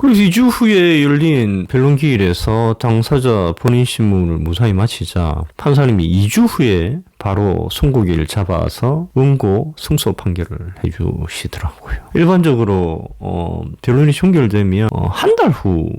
그래서 2주 후에 열린 변론기일에서 당사자 본인 신문을 무사히 마치자 판사님이 2주 후에 바로 송고기를 잡아서 원고 승소 판결을 해주시더라고요. 일반적으로 어, 변론이 종결되면 어, 한달 후.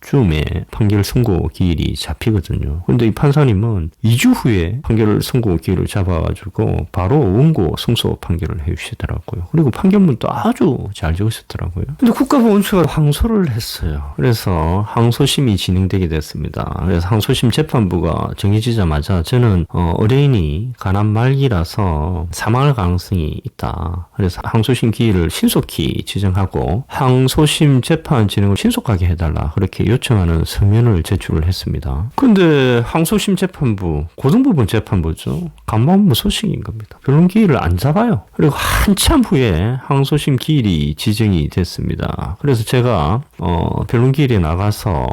쯤에 판결 선고 기일이 잡히거든요. 근데 이 판사님은 2주 후에 판결 선고 기일을 잡아가지고 바로 원고 승소 판결을 해주시더라고요. 그리고 판결문도 아주 잘 적으셨더라고요. 근데 국가보훈처가 항소를 했어요. 그래서 항소심이 진행되게 됐습니다. 그래서 항소심 재판부가 정해지자마자 저는 어, 의뢰인이 가난 말기라서 사망할 가능성이 있다. 그래서 항소심 기일을 신속히 지정하고 항소심 재판 진행을 신속하게 해달라. 그렇게 요청하는 서면을 제출을 했습니다. 근데 항소심 재판부, 고등부분 재판부죠. 간만무 소식인 겁니다. 변론 기일을 안 잡아요. 그리고 한참 후에 항소심 기일이 지정이 됐습니다. 그래서 제가 어, 변론 기일에 나가서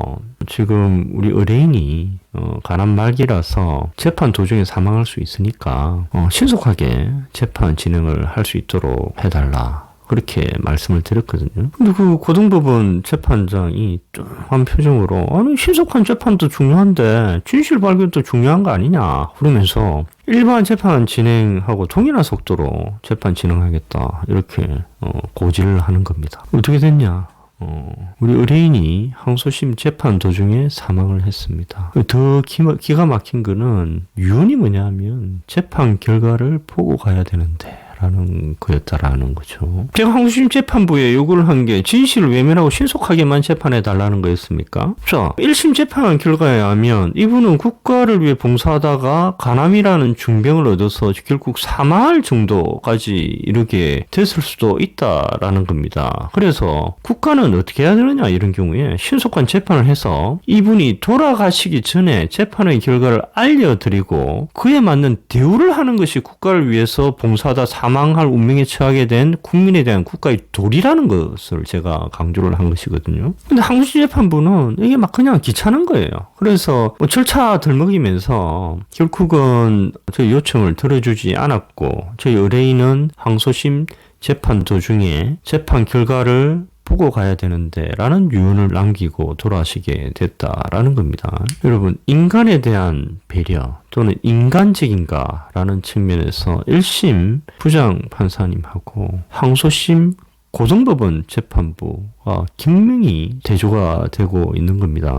지금 우리 의뢰인이 어, 가난 말기라서 재판 도중에 사망할 수 있으니까 어, 신속하게 재판 진행을 할 수 있도록 해달라. 그렇게 말씀을 드렸거든요. 근데 그 고등법원 재판장이 뚱한 표정으로 아니 신속한 재판도 중요한데 진실 발견도 중요한 거 아니냐 그러면서 일반 재판 진행하고 동일한 속도로 재판 진행하겠다 이렇게 어, 고지를 하는 겁니다. 어떻게 됐냐? 어, 우리 의뢰인이 항소심 재판 도중에 사망을 했습니다. 더 기가 막힌 거는 유언이 뭐냐면 재판 결과를 보고 가야 되는데 라는 거였다라는 거죠. 제가 항소심 재판부에 요구를 한 게 진실을 외면하고 신속하게만 재판해 달라는 거였습니까? 자, 1심 재판 결과에 하면 이분은 국가를 위해 봉사하다가 간암이라는 중병을 얻어서 결국 사망할 정도까지 이르게 됐을 수도 있다라는 겁니다. 그래서 국가는 어떻게 해야 되느냐 이런 경우에 신속한 재판을 해서 이분이 돌아가시기 전에 재판의 결과를 알려드리고 그에 맞는 대우를 하는 것이 국가를 위해서 봉사하다 사 망할 운명에 처하게 된 국민에 대한 국가의 도리라는 것을 제가 강조를 한 것이거든요. 근데 항소재판부는 이게 막 그냥 귀찮은 거예요. 그래서 뭐 절차 들먹이면서 결국은 저희 요청을 들어주지 않았고 저희 의뢰인은 항소심 재판 도중에 재판 결과를 보고 가야 되는데 라는 유언을 남기고 돌아가시게 됐다라는 겁니다. 여러분 인간에 대한 배려 또는 인간적인가 라는 측면에서 1심 부장 판사님하고 항소심 고등법원 재판부가 긴명히 대조가 되고 있는 겁니다.